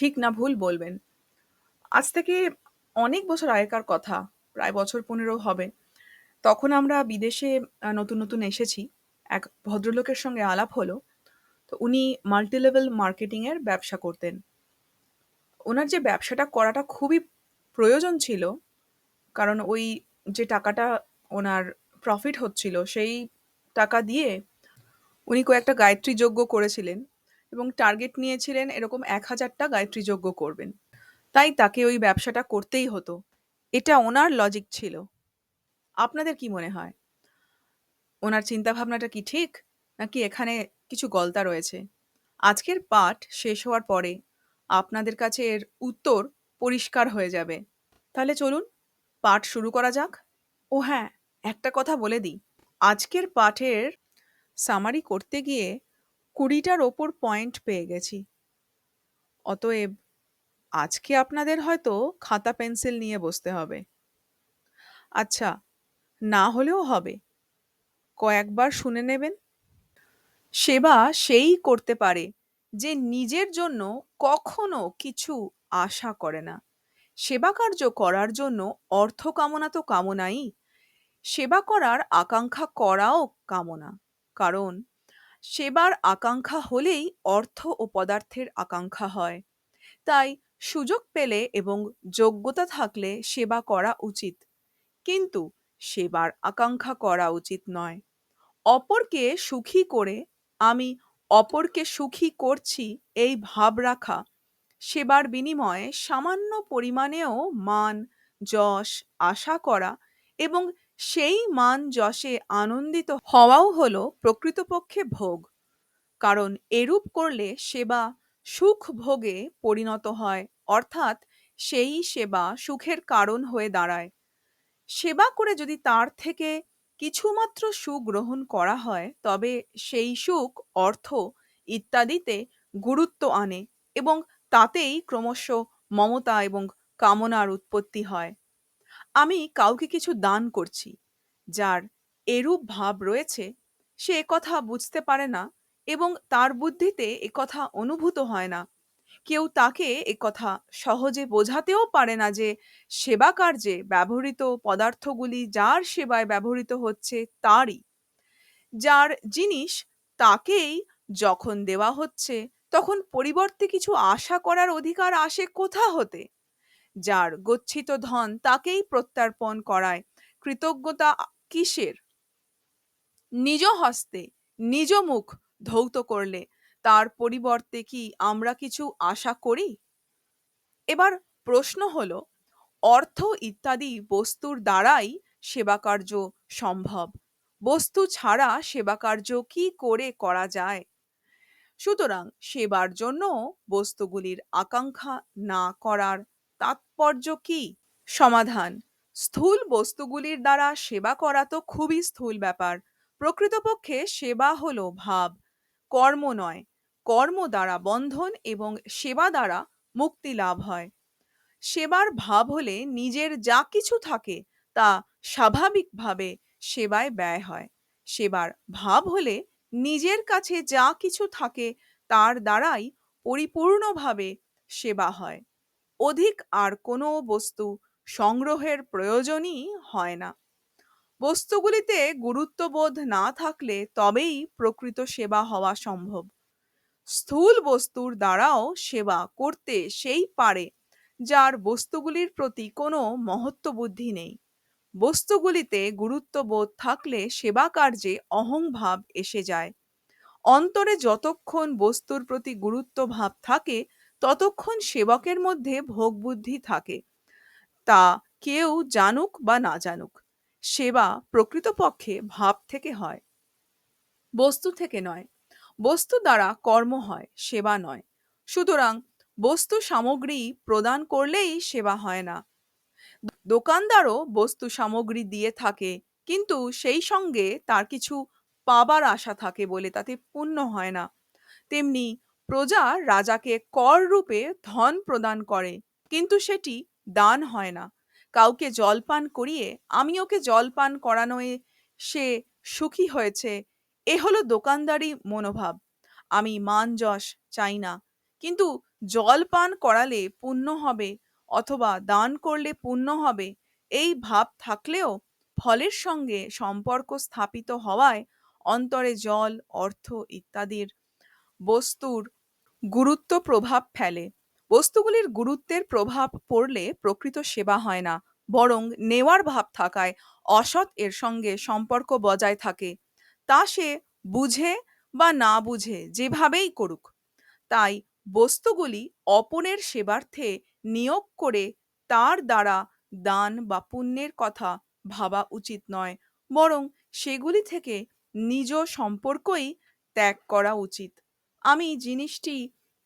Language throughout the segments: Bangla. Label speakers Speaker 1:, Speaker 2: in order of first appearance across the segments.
Speaker 1: ঠিক না ভুল বলবেন। আজ থেকে অনেক বছর আগেকার কথা, প্রায় বছর ১৫ হবে। তখন আমরা বিদেশে নতুন, নতুন এসেছি। এক ভদ্রলোকের সঙ্গে আলাপ হলো। তো উনি মাল্টি লেভেল মার্কেটিং এর ব্যবসা করতেন। ওনার যে ব্যবসাটা করাটা খুবই প্রয়োজন ছিল, কারণ ওই যে টাকাটা ওনার প্রফিট হচ্ছিল, সেই টাকা দিয়ে উনি কয়েকটা গায়ত্রী যজ্ঞ করেছিলেন এবং টার্গেট নিয়েছিলেন এরকম ১০০০ টা গায়ত্রী যজ্ঞ করবেন। তাই তাকে ওই ব্যবসাটা করতেই হতো। এটা ওনার লজিক ছিল। আপনাদের কি মনে হয়? ওনার চিন্তাভাবনাটা কি ঠিক? নাকি এখানে কিছু গলতা রয়েছে? আজকের পাঠ শেষ হওয়ার পরে আপনাদের কাছে এর উত্তর পরিষ্কার হয়ে যাবে। তাহলে চলুন পাঠ শুরু করা যাক। ও হ্যাঁ, একটা কথা বলে দিই। আজকের পাঠের সামারি করতে গিয়ে ২০ টার ওপর পয়েন্ট পেয়ে গেছি। অতএব আজকে আপনাদের হয়তো খাতা পেন্সিল নিয়ে বসতে হবে। আচ্ছা, না হলেও হবে। কয়েকবার শুনে নেবেন। সেবা সেই করতে পারে যে নিজের জন্য কখনো কিছু আশা করে না। সেবাকার্য করার জন্য অর্থ কামনা তো কামনাই, সেবা করার আকাঙ্ক্ষা করাও কামনা। কারণ সেবার আকাঙ্ক্ষা হলেই অর্থ ও পদার্থের আকাঙ্ক্ষা হয়। তাই সুযোগ পেলে এবং যোগ্যতা থাকলে সেবা করা উচিত। কিন্তু সেবার আকাঙ্ক্ষা করা উচিত নয়। অপরকে সুখী করে আমি অপরকে সুখী করছি এই ভাব রাখা, সেবার বিনিময়ে সামান্য পরিমাণেও মান, যশ আশা করা এবং সেই মান যশে আনন্দিত হওয়াও হল প্রকৃতপক্ষে ভোগ। কারণ এরূপ করলে সেবা সুখ ভোগে পরিণত হয়, অর্থাৎ সেই সেবা সুখের কারণ হয়ে দাঁড়ায়। সেবা করে যদি তার থেকে কিছুমাত্র সুখ গ্রহণ করা হয়, তবে সেই সুখ, অর্থ ইত্যাদিতে গুরুত্ব আনে এবং তাতেই ক্রমশ মমতা এবং কামনার উৎপত্তি হয়। আমি কাউকে কিছু দান করছি, যার এরূপ ভাব রয়েছে সে একথা বুঝতে পারে না এবং তার বুদ্ধিতে একথা অনুভূত হয় না। কেউ তাকে একথা সহজে বোঝাতেও পারে না যে সেবা কার্যে ব্যবহৃত পদার্থগুলি যার সেবায় ব্যবহৃত হচ্ছে তারই। যার জিনিস তাকেই যখন দেওয়া হচ্ছে তখন পরিবর্তে কিছু আশা করার অধিকার আসে কোথা হতে? যার গচ্ছিত ধন তাকেই প্রত্যর্পণ করায় কৃতজ্ঞতা কিসের? নিজ হস্তে নিজ মুখ ধৌত করলে তার পরিবর্তে কি আমরা কিছু আশা করি? এবার প্রশ্ন হলো, অর্থ ইত্যাদি বস্তুর দ্বারাই সেবাকার্য সম্ভব। বস্তু ছাড়া সেবাকার্য কি করে করা যায়? সুতরাং সেবার জন্য বস্তুগুলির আকাঙ্ক্ষা না করার তাৎপর্য কি? সমাধান: স্থূল বস্তুগুলির দ্বারা সেবা করা তো খুবই স্থূল ব্যাপার। প্রকৃতপক্ষে সেবা হলো ভাব, কর্ম নয়। কর্ম দ্বারা বন্ধন এবং সেবা দ্বারা মুক্তি লাভ হয়। সেবার ভাব হলে নিজের যা কিছু থাকে তা স্বাভাবিকভাবে সেবায় ব্যয় হয়। সেবার ভাব হলে নিজের কাছে যা কিছু থাকে তার দ্বারাই পরিপূর্ণভাবে সেবা হয়। অধিক আর কোনো বস্তু সংগ্রহের প্রয়োজনই হয় না। বস্তুগুলিতে গুরুত্ববোধ না থাকলে তবেই প্রকৃত সেবা হওয়া সম্ভব। স্থূল বস্তুর দ্বারাও সেবা করতে সেই পারে যার বস্তুগুলির প্রতি কোনো মহত্ত্ববুদ্ধি নেই। বস্তুগুলিতে গুরুত্ববোধ থাকলে সেবা কার্যে অহংভাব এসে যায়। অন্তরে যতক্ষণ বস্তুর প্রতি গুরুত্বভাব থাকে ততক্ষণ সেবকের মধ্যে ভোগবুদ্ধি থাকে। তা কেউ জানুক বা না জানুক। সেবা প্রকৃতপক্ষে ভাব থেকে হয়। বস্তু থেকে নয়। বস্তু দ্বারা কর্ম হয়, সেবা নয়। সুতরাং বস্তু সামগ্রী প্রদান করলেই সেবা হয় না। দোকানদারও বস্তু সামগ্রী দিয়ে থাকে কিন্তু সেই সঙ্গে তার কিছু পাবার আশা থাকে বলে তাতে পুণ্য হয় না। তেমনি প্রজা রাজাকে কর রূপে ধন প্রদান করে, কিন্তু সেটি দান হয় না। কাউকে জলপান করিয়ে আমি ওকে জলপান করানোয় সে সুখী হয়েছে, এ হলো দোকানদারি মনোভাব। আমি মান যশ চাই না, কিন্তু জল পান করালে পুণ্য হবে অথবা দান করলে পুণ্য হবে, এই ভাব থাকলেও ফলের সঙ্গে সম্পর্ক স্থাপিত হওয়ায় অন্তরে জল, অর্থ ইত্যাদির বস্তুর গুরুত্ব প্রভাব ফেলে। বস্তুগুলির গুরুত্বের প্রভাব পড়লে প্রকৃত সেবা হয় না, বরং নেওয়ার ভাব থাকায় অসৎ এর সঙ্গে সম্পর্ক বজায় থাকে। তা সে বুঝে বা না বুঝে যেভাবেই করুক। তাই বস্তুগুলি অপরের সেবার্থে নিয়োগ করে তার দ্বারা দান বা পুণ্যের কথা ভাবা উচিত নয়, বরং সেগুলি থেকে নিজ সম্পর্কই ত্যাগ করা উচিত। আমি জিনিসটি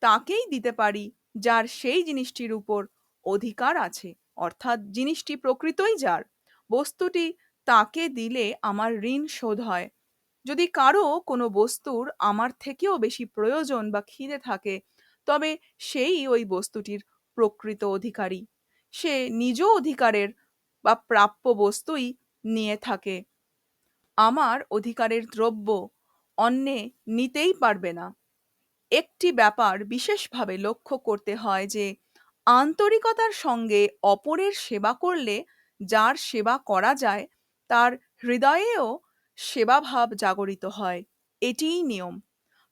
Speaker 1: তাকেই দিতে পারি যার সেই জিনিসটির উপর অধিকার আছে। অর্থাৎ জিনিসটি প্রকৃতই যার। বস্তুটি তাকে দিলে আমার ঋণ শোধ হয়। যদি কারও কোনো বস্তুর আমার থেকেও বেশি প্রয়োজন বা খিদে থাকে, তবে সেই ওই বস্তুটির প্রকৃত অধিকারী। সে নিজ অধিকারের বা প্রাপ্য বস্তুই নিয়ে থাকে। আমার অধিকারের দ্রব্য অন্যে নিতেই পারবে না। একটি ব্যাপার বিশেষভাবে লক্ষ্য করতে হয় যে, আন্তরিকতার সঙ্গে অপরের সেবা করলে যার সেবা করা যায়, তার হৃদয়েও সেবাভাব জাগরিত হয়। এটিই নিয়ম।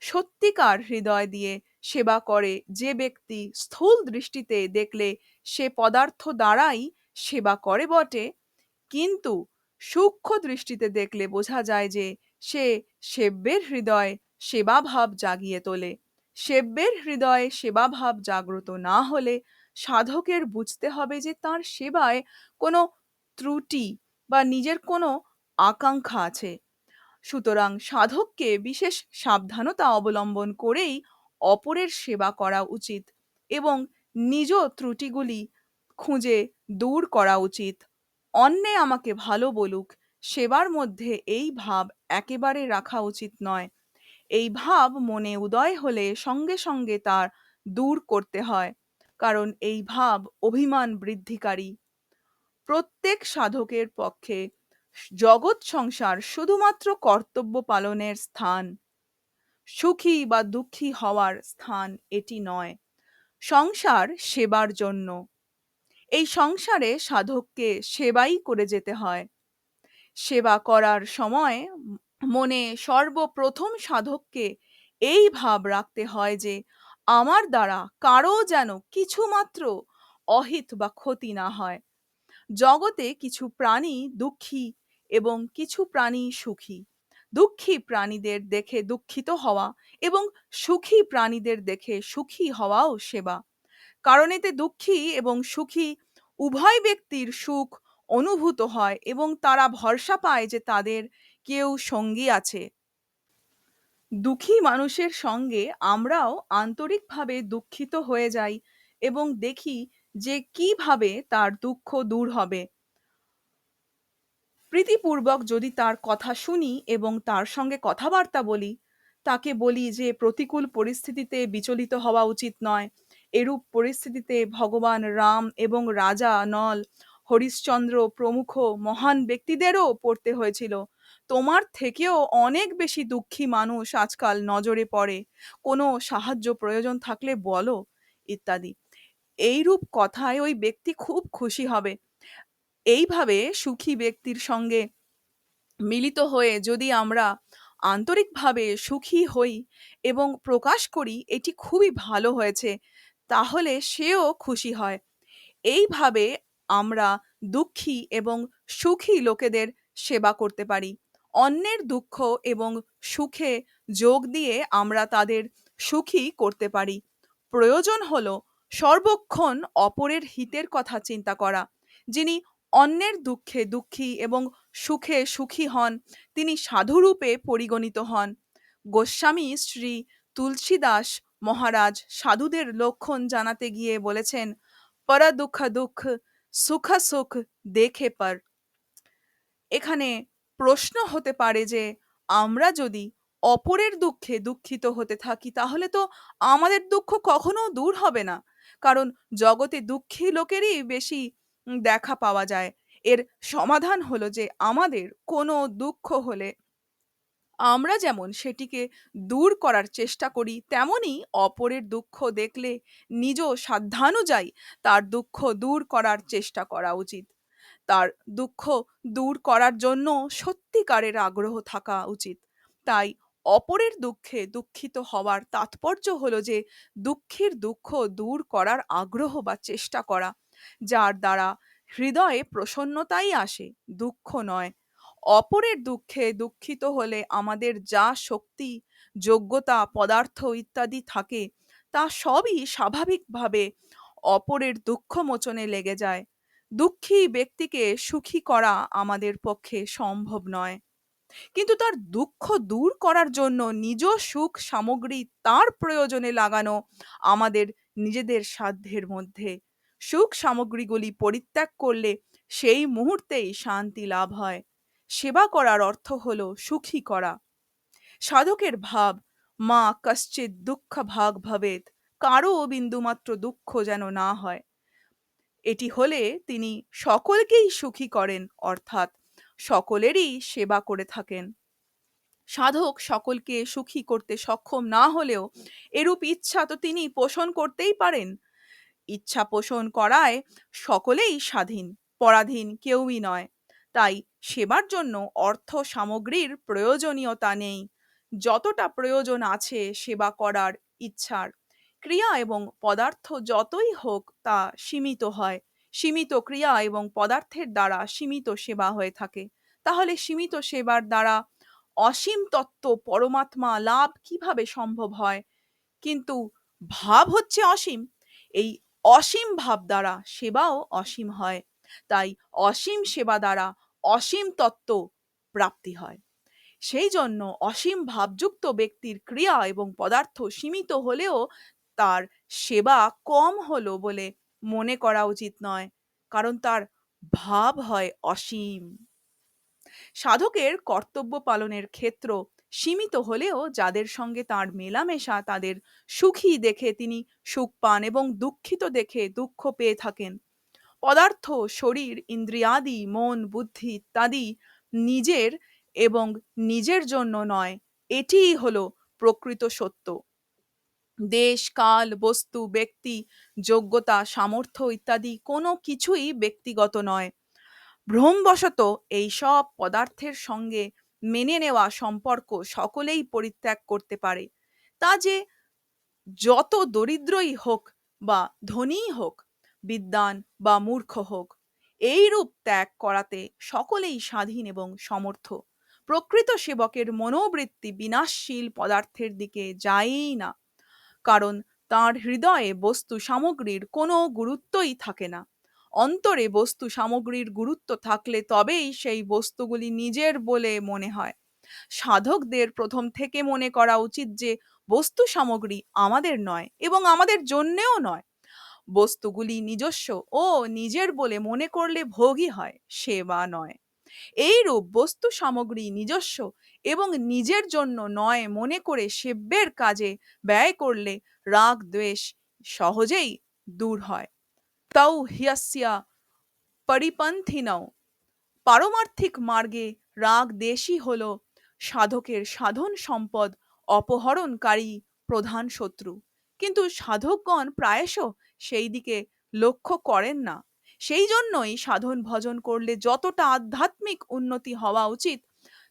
Speaker 1: সত্যিকার হৃদয় দিয়ে সেবা করে যে ব্যক্তি স্থূল দৃষ্টিতে দেখলে সে পদার্থ দ্বারাই সেবা করে বটে, কিন্তু সূক্ষ্ম দৃষ্টিতে দেখলে বোঝা যায় যে, সে সেব্যের হৃদয় সেবাভাব জাগিয়ে তোলে। সেব্যের হৃদয়ে সেবাভাব জাগ্রত না হলে সাধকের বুঝতে হবে যে তার সেবায় কোনো ত্রুটি বা নিজের কোনো আকাঙ্ক্ষা আছে। সুতরাং সাধককে বিশেষ সাবধানতা অবলম্বন করেই অপরের সেবা করা উচিত এবং নিজ ত্রুটিগুলি খুঁজে দূর করা উচিত। অন্যে আমাকে ভালো বলুক, সেবার মধ্যে এই ভাব একেবারে রাখা উচিত নয়। এই ভাব মনে উদয় হলে সঙ্গে সঙ্গে তার দূর করতে হয়। কারণ এই ভাব অভিমান বৃদ্ধিকারী। প্রত্যেক সাধকের পক্ষে জগৎ সংসার শুধুমাত্র কর্তব্য পালনের স্থান। সুখী বা দুঃখী হওয়ার স্থান এটি নয়। সংসার সেবার জন্য। এই সংসারে সাধককে সেবাই করে যেতে হয়। সেবা করার সময় মনে সর্বপ্রথম সাধককে এই ভাব রাখতে হয় যে, আমার দ্বারা কারও যেন কিছুমাত্র অহিত বা ক্ষতি না হয়। জগতে কিছু প্রাণী দুঃখী এবং কিছু প্রাণী সুখী। দুঃখী প্রাণীদের দেখে দুঃখিত হওয়া এবং সুখী প্রাণীদের দেখে সুখী হওয়াও সেবা। কারণ এতে দুঃখী এবং সুখী উভয় ব্যক্তির সুখ অনুভূত হয় এবং তারা ভরসা পায় যে তাদের কেউ সঙ্গী আছে। দুঃখী মানুষের সঙ্গে আমরাও আন্তরিকভাবে দুঃখিত হয়ে যাই এবং দেখি যে কীভাবে তার দুঃখ দূর হবে। প্রীতিপূর্বক যদি তার কথা শুনি এবং তার সঙ্গে কথাবার্তা বলি, তাকে বলি যে প্রতিকূল পরিস্থিতিতে বিচলিত হওয়া উচিত নয়। এরূপ পরিস্থিতিতে ভগবান রাম এবং রাজা নল, হরিশ্চন্দ্র প্রমুখ মহান ব্যক্তিদেরও পড়তে হয়েছিল। তোমার থেকেও অনেক বেশি দুঃখী মানুষ আজকাল নজরে পড়ে। কোনো সাহায্য প্রয়োজন থাকলে বলো, ইত্যাদি। এইরূপ কথায় ওই ব্যক্তি খুব খুশি হবে। এইভাবে সুখী ব্যক্তির সঙ্গে মিলিত হয়ে যদি আমরা আন্তরিকভাবে সুখী হই এবং প্রকাশ করি, এটি খুবই ভালো হয়েছে, তাহলে সেও খুশি হয়। এইভাবে আমরা দুঃখী এবং সুখী লোকেদের সেবা করতে পারি। অন্যের দুঃখ এবং সুখে যোগ দিয়ে আমরা তাদের সুখী করতে পারি। প্রয়োজন হলো সর্বক্ষণ অপরের হিতের কথা চিন্তা করা। যিনি অন্যের দুঃখে দুঃখী এবং সুখে সুখী হন, তিনি সাধুরূপে পরিগণিত হন। গোস্বামী শ্রী তুলসীদাস মহারাজ সাধুদের লক্ষণ জানাতে গিয়ে বলেছেন, পর দুঃখ দুঃখ, সুখ সুখ, দেখে পর। এখানে প্রশ্ন হতে পারে যে, আমরা যদি অপরের দুঃখে দুঃখিত হতে থাকি, তাহলে তো আমাদের দুঃখ কখনো দূর হবে না। কারণ জগতে দুঃখী লোকেরই বেশি দেখা পাওয়া যায়। এর সমাধান হলো যে, আমাদের কোনো দুঃখ হলে আমরা যেমন সেটিকে দূর করার চেষ্টা করি, তেমনি অপরের দুঃখ দেখলে নিজ সাধ্যানুযায়ী তার দুঃখ দূর করার চেষ্টা করা উচিত। তার দুঃখ দূর করার জন্য সত্যিকারের আগ্রহ থাকা উচিত। তাই অপরের দুঃখে দুঃখিত হওয়ার তাৎপর্য হলো যে, দুঃখের দুঃখ দূর করার আগ্রহ বা চেষ্টা করা, যার দ্বারা হৃদয়ে প্রসন্নতাই আসে, দুঃখ নয়। অপরের দুঃখে দুঃখিত হলে আমাদের যা শক্তি, যোগ্যতা, পদার্থ ইত্যাদি থাকে, তা সবই স্বাভাবিকভাবে অপরের দুঃখ মোচনে লেগে যায়। দুঃখী ব্যক্তিকে সুখী করা আমাদের পক্ষে সম্ভব নয়। কিন্তু তার দুঃখ দূর করার জন্য নিজ সুখ সামগ্রী তার প্রয়োজনে লাগানো আমাদের নিজেদের সাধ্যের মধ্যে। সুখ সামগ্রীগুলি পরিত্যাগ করলে সেই মুহূর্তেই শান্তি লাভ হয়। সেবা করার অর্থ হল সুখী করা। সাধকের ভাব, মা কশ্চিৎ দুঃখ ভাগ ভবেত, কারও বিন্দুমাত্র দুঃখ যেন না হয়। এটি হলে তিনি সকলকেই সুখী করেন, অর্থাৎ সকলেরই সেবা করে থাকেন। সাধক সকলকে সুখী করতে সক্ষম না হলেও এরূপ ইচ্ছা তো তিনি পোষণ করতেই পারেন। ইচ্ছা পোষণ করায় সকলেই স্বাধীন, পরাধীন কেউই নয়। তাই সেবার জন্য অর্থ সামগ্রীর প্রয়োজনীয়তা নেই। যতটা প্রয়োজন আছে সেবা করার ইচ্ছার ক্রিয়া এবং পদার্থ যতই হোক তা সীমিত হয়। সীমিত ক্রিয়া এবং পদার্থের দ্বারা সীমিত সেবা হয়ে থাকে। তাহলে সীমিত সেবার দ্বারা অসীম তত্ত্ব পরমাত্মা লাভ কীভাবে সম্ভব হয়? কিন্তু ভাব হচ্ছে অসীম। এই অসীম ভাব দ্বারা সেবাও অসীম হয়। তাই অসীম সেবা দ্বারা অসীম তত্ত্ব প্রাপ্তি হয়। সেই জন্য অসীম ভাবযুক্ত ব্যক্তির ক্রিয়া এবং পদার্থ সীমিত হলেও তার সেবা কম হলো বলে মনে করা উচিত নয়, কারণ তার ভাব হয় অসীম। সাধকের কর্তব্য পালনের ক্ষেত্র সীমিত হলেও যাদের সঙ্গে তার মেলামেশা, তাদের সুখী দেখে তিনি সুখ পান এবং দুঃখিত দেখে দুঃখ পেয়ে থাকেন। পদার্থ, শরীর, ইন্দ্রিয়াদি, মন, বুদ্ধি ইত্যাদি নিজের এবং নিজের জন্য নয়, এটিই হলো প্রকৃত সত্য। দেশ, কাল, বস্তু, ব্যক্তি, যোগ্যতা, সামর্থ্য ইত্যাদি কোনো কিছুই ব্যক্তিগত নয়। ভ্রমবশত এই সব পদার্থের সঙ্গে মেনে নেওয়া সম্পর্ক সকলেই পরিত্যাগ করতে পারে। তা যে যত দরিদ্রই হোক বা ধনীই হোক, বিদ্বান বা মূর্খ হোক এই রূপ ত্যাগ করাতে সকলেই স্বাধীন এবং সমর্থ। প্রকৃত সেবকের মনোবৃত্তি বিনাশশীল পদার্থের দিকে যায়ই না। কারণ তার হৃদয়ে বস্তু সামগ্রীর কোনো গুরুত্বই থাকে না। অন্তরে বস্তু সামগ্রীর গুরুত্ব থাকলে তবেই সেই বস্তুগুলি নিজের বলে মনে হয়। সাধকদের প্রথম থেকে মনে করা উচিত যে, বস্তু সামগ্রী আমাদের নয় এবং আমাদের জন্যেও নয়। বস্তুগুলি নিজস্ব ও নিজের বলে মনে করলে ভোগই হয়, সেবা নয়। এইরূপ বস্তু সামগ্রী নিজস্ব এবং নিজের জন্য নয় মনে করে সেব্যের কাজে ব্যয় করলে রাগ, দ্বেষ সহজেই দূর হয়। তৌ হিয়স্যা পরিপন্থিনও। পারমার্থিক মার্গে রাগ দেশই হল সাধকের সাধন সম্পদ অপহরণকারী প্রধান শত্রু। কিন্তু সাধকগণ প্রায়শ সেই দিকে লক্ষ্য করেন না। সেই জন্যই সাধন ভজন করলে যতটা আধ্যাত্মিক উন্নতি হওয়া উচিত,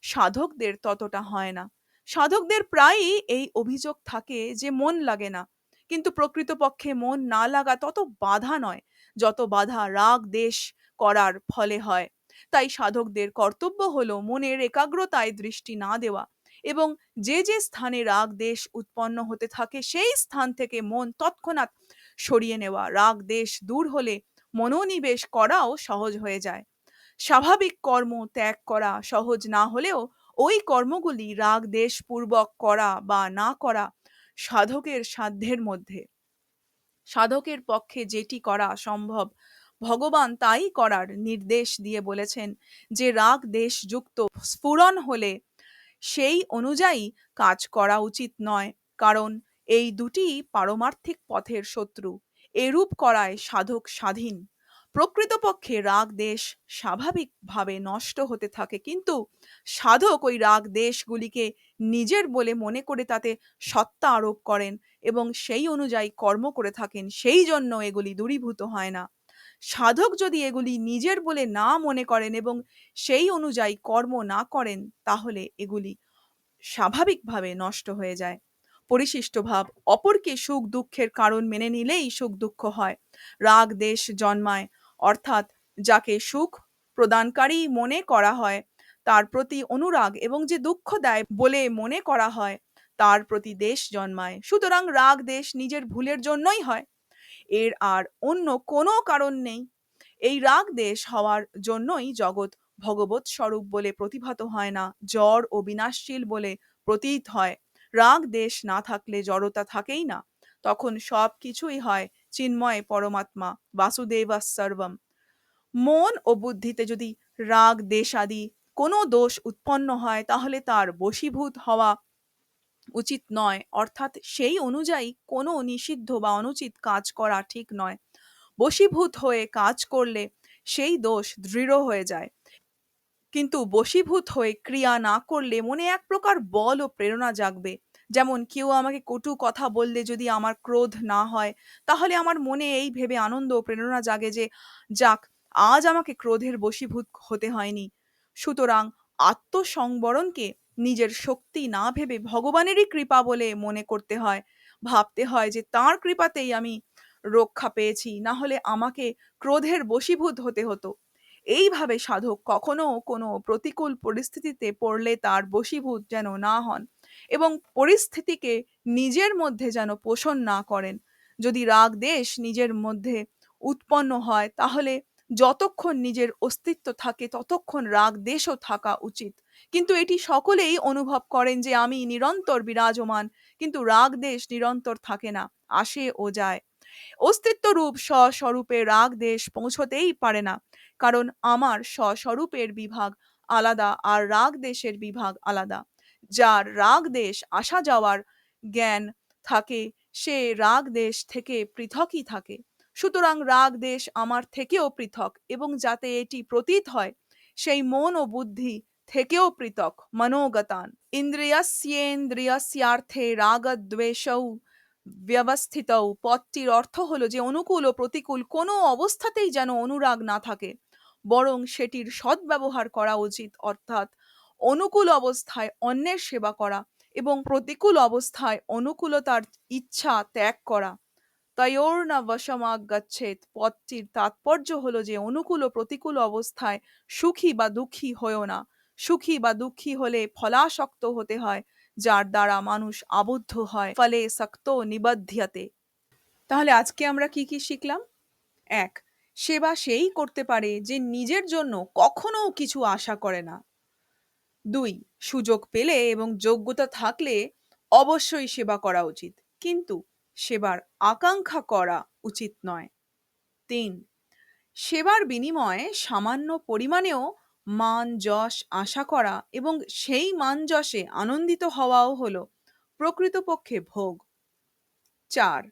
Speaker 1: সাধকদের ততটা হয় না। সাধকদের প্রায়ই এই অভিযোগ থাকে যে মন লাগে না। কিন্তু প্রকৃতপক্ষে মন না লাগা তত বাধা নয়, যত বাধা রাগ, দেশ করার ফলে হয়। তাই সাধকদের কর্তব্য হলো মনের একাগ্রতায় দৃষ্টি না দেওয়া এবং যে যে স্থানে রাগ, দেশ উৎপন্ন হতে থাকে সেই স্থান থেকে মন তৎক্ষণাৎ সরিয়ে নেওয়া। রাগ, দেশ দূর হলে মনোনিবেশ করাও সহজ হয়ে যায়। স্বাভাবিক কর্ম ত্যাগ করা সহজ না হলেও ওই কর্মগুলি রাগ দেশ পূর্বক করা বা না করা সাধকের সাধ্যের মধ্যে। সাধকের পক্ষে যেটি করা সম্ভব, ভগবান তাই করার নির্দেশ দিয়ে বলেছেন যে, রাগ, দেশযুক্ত স্ফুরণ হলে সেই অনুযায়ী কাজ করা উচিত নয়, কারণ এই দুটি পারমার্থিক পথের শত্রু। এরূপ করায় সাধক স্বাধীন। প্রকৃতপক্ষে রাগ দেশ স্বাভাবিকভাবে নষ্ট হতে থাকে, কিন্তু সাধক ওই রাগ দেশগুলিকে নিজের বলে মনে করে তাতে সত্তা আরোপ করেন এবং সেই অনুযায়ী কর্ম করে থাকেন, সেই জন্য এগুলি দূরীভূত হয় না। সাধক যদি এগুলি নিজের বলে না মনে করেন এবং সেই অনুযায়ী কর্ম না করেন, তাহলে এগুলি স্বাভাবিকভাবে নষ্ট হয়ে যায়। পরিশিষ্ট ভাব। অপরকে সুখ দুঃখের কারণ মেনে নিলেই সুখ দুঃখ হয়। রাগ দেশ জন্মায়। অর্থাৎ যাকে সুখ প্রদানকারী মনে করা হয়, তার প্রতি অনুরাগ এবং যে দুঃখ দেয় বলে মনে করা হয়, তার প্রতি দেশ জন্মায়। সুতরাং রাগ দেশ নিজের ভুলের জন্যই হয়। এর আর অন্য কোনো কারণ নেই। এই রাগ দেশ হওয়ার জন্যই জগৎ ভগবত স্বরূপ বলে প্রতিভাত হয় না জড় ও বিনাশশীল বলে প্রতীত হয়। রাগ দেশ না থাকলে জড়তা থাকেই না। তখন সব কিছুই হয় চিন্ময় পরমাত্মা বাসুদেবা সর্বম। মন ও বুদ্ধিতে যদি রাগ দেশ আদি কোনো দোষ উৎপন্ন হয়, তাহলে তার বশীভূত হওয়া উচিত নয়। অর্থাৎ সেই অনুযায়ী কোনো নিষিদ্ধ বা অনুচিত কাজ করা ঠিক নয়। বশীভূত হয়ে কাজ করলে সেই দোষ দৃঢ় হয়ে যায়। কিন্তু বশীভূত হয়ে ক্রিয়া না করলে মনে এক প্রকার বল ও প্রেরণা জাগবে। যেমন কেউ আমাকে কটু কথা বললে যদি আমার ক্রোধ না হয়, তাহলে আমার মনে এই ভেবে আনন্দ ও প্রেরণা জাগে যে, যাক, আজ আমাকে ক্রোধের বশীভূত হতে হয়নি। সুতরাং আত্মসংবরণকে নিজের শক্তি না ভেবে ভগবানেরই কৃপা বলে মনে করতে হয়। ভাবতে হয় যে, তার কৃপাতেই আমি রক্ষা পেয়েছি, না হলে আমাকে ক্রোধের বশীভূত হতে হতো। এইভাবে সাধক কখনো কোনো প্রতিকূল পরিস্থিতিতে পড়লে তার বশীভূত যেন না হন এবং পরিস্থিতিকে নিজের মধ্যে যেন পোষণ না করেন। যদি রাগ দেশ নিজের মধ্যে উৎপন্ন হয়, তাহলে যতক্ষণ নিজের অস্তিত্ব থাকে, ততক্ষণ রাগ দেশও থাকা উচিত। কিন্তু এটি সকলেই অনুভব করেন যে, আমি নিরন্তর বিরাজমান, কিন্তু রাগ দেশ নিরন্তর থাকে না, আসে ও যায়। অস্তিত্ব রূপ স্বস্বরূপে রাগ দেশ পৌঁছতেই পারে না। কারণ আমার স্বস্বরূপের বিভাগ আলাদা আর রাগ দেশের বিভাগ আলাদা। যার রাগ দেশ আসা যাওয়ার জ্ঞান থাকে, সে রাগ দেশ থেকে পৃথকই থাকে। সুতরাং রাগ দেশ আমার থেকেও পৃথক এবং যাতে এটি প্রতীত হয়, সেই মন ও বুদ্ধি থেকেও পৃথক। মনোগতান। ইন্দ্রিয়স্যেন্দ্রিয়স্যার্থে রাগদ্বেষৌ ব্যবস্থিত পদটির অর্থ হলো যে অনুকূল ও প্রতিকূল কোনো অবস্থাতেই যেন অনুরাগ না থাকে, বরং সেটির সদ্ব্যবহার করা উচিত। অর্থাৎ অনুকূল অবস্থায় অন্যের সেবা করা এবং প্রতিকূল অবস্থায় অনুকূলতার ইচ্ছা ত্যাগ করা। তয়োর না বশমাগ গচ্ছেদ পদটির তাৎপর্য হলো যে অনুকূল ও প্রতিকূল অবস্থায় সুখী বা দুঃখী হয়েও না। সুখী বা দুঃখী হলে ফলাসক্ত হতে হয়। যার দ্বারা মানুষ আবদ্ধ হয়, ফলে শক্ত নিবধ্যতে তাহলে আজকে আমরা কি কি শিখলাম? এক, সেবা সেই করতে পারে যে নিজের জন্য কখনো কিছু আশা করে না। দুই, সুযোগ পেলে এবং যোগ্যতা থাকলে অবশ্যই সেবা করা উচিত, কিন্তু সেবার আকাঙ্ক্ষা করা উচিত নয়। তিন, সেবার বিনিময়ে সামান্য পরিমাণেও মান, যশ, আশা করা এবং সেই মান যশে আনন্দিত হওয়াও হলো প্রকৃতপক্ষে ভোগ। চার,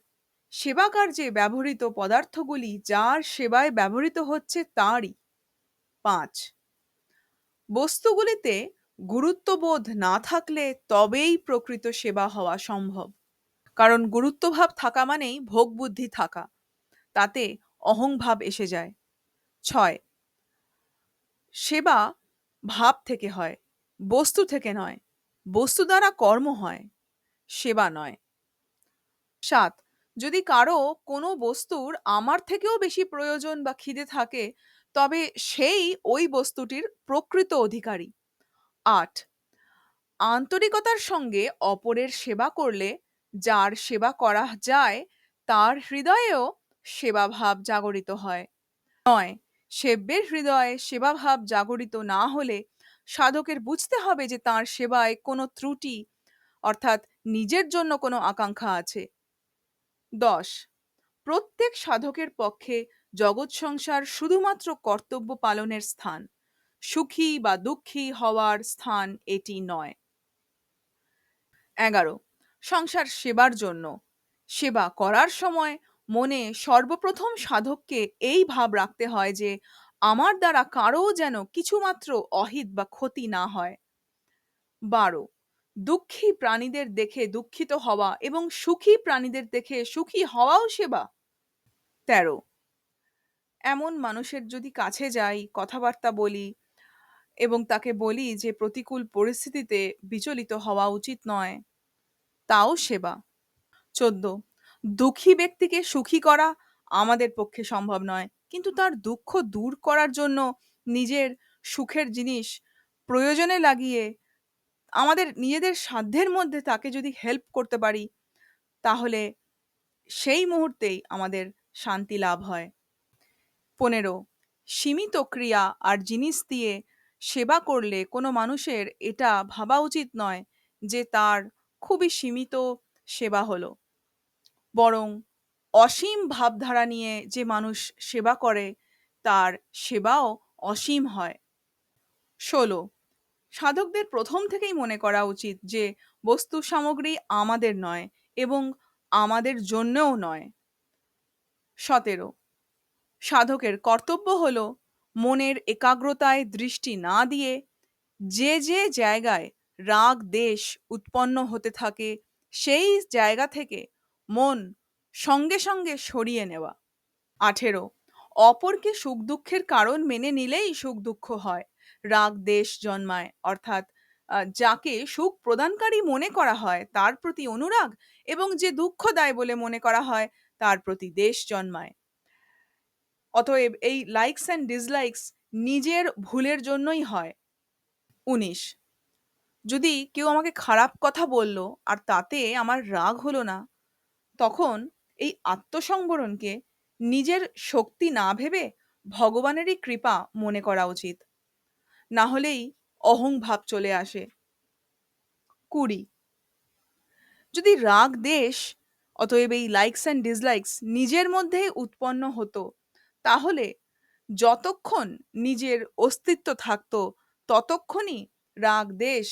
Speaker 1: সেবা কার্যে ব্যবহৃত পদার্থগুলি যার সেবায় ব্যবহৃত হচ্ছে তারই। পাঁচ, বস্তুগুলিতে গুরুত্ববোধ না থাকলে তবেই প্রকৃত সেবা হওয়া সম্ভব। কারণ গুরুত্বভাব থাকা মানেই ভোগ বুদ্ধি থাকা, তাতে অহংভাব এসে যায়। ছয় সেবা ভাব থেকে হয়, বস্তু থেকে নয়। বস্তু দ্বারা কর্ম হয়, সেবা নয়। সাত, যদি কারও কোনো বস্তুর আমার থেকেও বেশি প্রয়োজন বা খিদে থাকে, তবে সেই ওই বস্তুটির প্রকৃত অধিকারী। আট, আন্তরিকতার সঙ্গে অপরের সেবা করলে যার সেবা করা যায়, তার হৃদয়েও সেবাভাব জাগরিত হয়। নয় সেব্যের হৃদয়ে সেবাভাব জাগরিত না হলে সাধকের বুঝতে হবে যে তার সেবায় কোনো ত্রুটি, অর্থাৎ নিজের জন্য কোনো আকাঙ্ক্ষা আছে। দশ, প্রত্যেক সাধকের পক্ষে জগৎ সংসার শুধুমাত্র কর্তব্য পালনের স্থান। সুখী বা দুঃখী হওয়ার স্থান এটি নয়। এগারো, সংসার সেবার জন্য। সেবা করার সময় মনে সর্বপ্রথম সাধককে এই ভাব রাখতে হয় যে, আমার দ্বারা কারও যেন কিছুমাত্র অহিত বা ক্ষতি না হয়। বারো, দুঃখী প্রাণীদের দেখে দুঃখিত হওয়া এবং সুখী প্রাণীদের দেখে সুখী হওয়াও সেবা। তেরো, এমন মানুষের যদি কাছে যাই, কথাবার্তা বলি এবং তাকে বলি যে, প্রতিকূল পরিস্থিতিতে বিচলিত হওয়া উচিত নয়, তাও সেবা। চোদ্দ দুঃখী ব্যক্তিকে সুখী করা আমাদের পক্ষে সম্ভব নয়। কিন্তু তার দুঃখ দূর করার জন্য নিজের সুখের জিনিস প্রয়োজনে লাগিয়ে আমাদের নিজেদের সাধ্যের মধ্যে তাকে যদি হেল্প করতে পারি, তাহলে সেই মুহূর্তেই আমাদের শান্তি লাভ হয়। পনেরো, সীমিত ক্রিয়া আর জিনিস দিয়ে সেবা করলে কোনো মানুষের এটা ভাবা উচিত নয় যে তার খুবই সীমিত সেবা হলো। বরং অসীম ভাবধারা নিয়ে যে মানুষ সেবা করে, তার সেবাও অসীম হয়। ষোলো, সাধকদের প্রথম থেকেই মনে করা উচিত যে, বস্তু সামগ্রী আমাদের নয় এবং আমাদের জন্যও নয়। সতেরো, সাধকের কর্তব্য হল মনের একাগ্রতায় দৃষ্টি না দিয়ে যে যে জায়গায় রাগ, দেশ উৎপন্ন হতে থাকে, সেই জায়গা থেকে মন সঙ্গে সঙ্গে সরিয়ে নেওয়া। আঠেরো, অপরকে সুখ দুঃখের কারণ মেনে নিলেই সুখ দুঃখ হয়। রাগ দেশ জন্মায়, অর্থাৎ যাকে সুখ প্রদানকারী মনে করা হয় তার প্রতি অনুরাগ এবং যে দুঃখ দেয় বলে মনে করা হয় তার প্রতি দেশ জন্মায়। অতএব এই লাইকস অ্যান্ড ডিসলাইকস নিজের ভুলের জন্যই হয়। উনিশ, যদি কেউ আমাকে খারাপ কথা বলল আর তাতে আমার রাগ হলো না তখন এই আত্মসংবরণকে নিজের শক্তি না ভেবে ভগবানেরই কৃপা মনে করা উচিত। না হলেই অহং ভাব চলে আসে। কুড়ি। যদি রাগ দেশ, অতএব এই লাইকস অ্যান্ড ডিসলাইকস নিজের মধ্যেই উৎপন্ন হতো, তাহলে যতক্ষণ নিজের অস্তিত্ব থাকতো, ততক্ষণই রাগ দেশ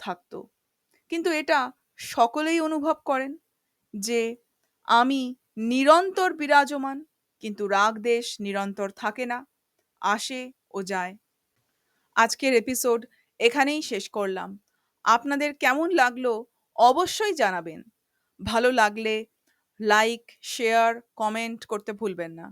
Speaker 1: থাকতো। কিন্তু এটা সকলেই অনুভব করেন। যে, আমি নিরন্তর বিরাজমান, কিন্তু রাগ দেশ নিরন্তর থাকে না, আসে ও যায়। আজকের এপিসোড এখানেই শেষ করলাম। আপনাদের কেমন লাগল অবশ্যই জানাবেন। ভালো লাগলে লাইক, শেয়ার, কমেন্ট করতে ভুলবেন না।